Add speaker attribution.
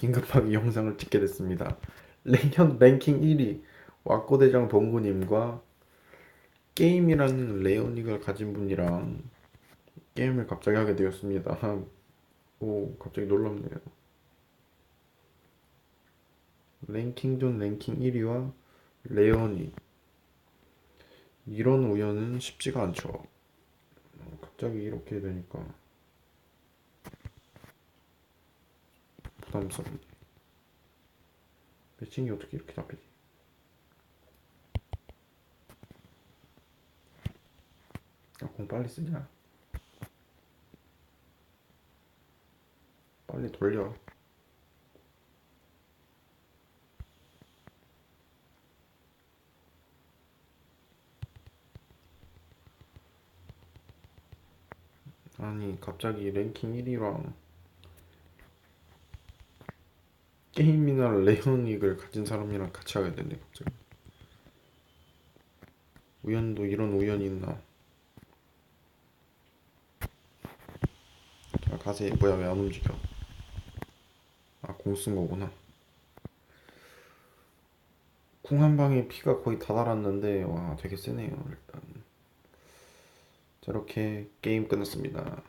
Speaker 1: 긴급하게 영상을 찍게 됐습니다. 랭현 랭킹 1위 왁고대장 동구님과 게임이라는 레오닉을 가진 분이랑 게임을 갑자기 하게 되었습니다. 오, 갑자기 놀랍네요. 랭킹전 랭킹 1위와 레오닉 이런 우연은 쉽지가 않죠. 어, 갑자기 이렇게 되니까 부담스럽네. 매칭이 어떻게 이렇게 잡히지? 아, 공 빨리 쓰자. 빨리 돌려. 아니, 갑자기 랭킹 1위랑 게임이나 레오닉을 가진 사람이랑 같이 하게 되네, 갑자기. 우연도 이런 우연이 있나? 자, 가세, 뭐야, 왜 안 움직여? 아, 공 쓴 거구나. 궁 한 방에 피가 거의 다 달았는데, 와, 되게 세네요, 일단. 자, 이렇게 게임 끝났습니다.